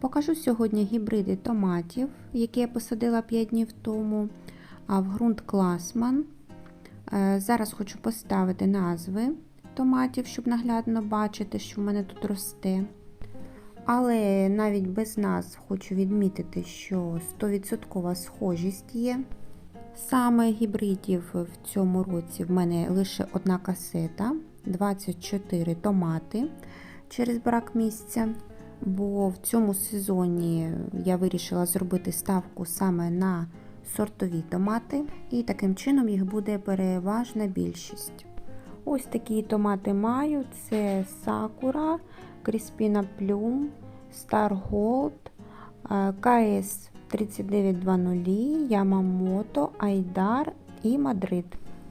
Покажу сьогодні гібриди томатів, які я посадила 5 днів тому, в ґрунт Класман. Е, Зараз хочу поставити назви томатів, щоб наглядно бачити, що в мене тут росте. Але навіть без назв хочу відмітити, що 100% схожість є. Саме гібридів в цьому році в мене лише одна касета, 24 томати через брак місця. Бо в цьому сезоні я вирішила зробити ставку саме на сортові томати, і таким чином їх буде переважна більшість. Ось такі томати маю: це Sakura, Crispina Plum, Star Gold, КС 3920, Yamamoto, Айдар і Мадрид.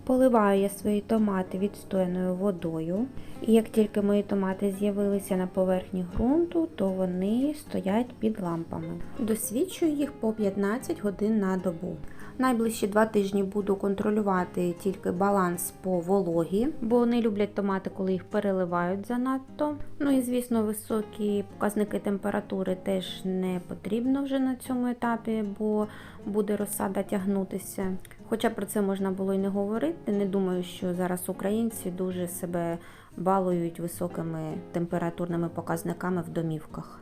Поливаю я свої томати відстояною водою. І як тільки мої томати з'явилися на поверхні ґрунту, то вони стоять під лампами. Досвідчую їх по 15 годин на добу. Найближчі два тижні буду контролювати тільки баланс по вологі, бо не люблять томати, коли їх переливають занадто. Ну і звісно, високі показники температури теж не потрібно вже на цьому етапі, бо буде розсада тягнутися. Хоча про це можна було й не говорити. Не думаю, що зараз українці дуже себе балують високими температурними показниками в домівках.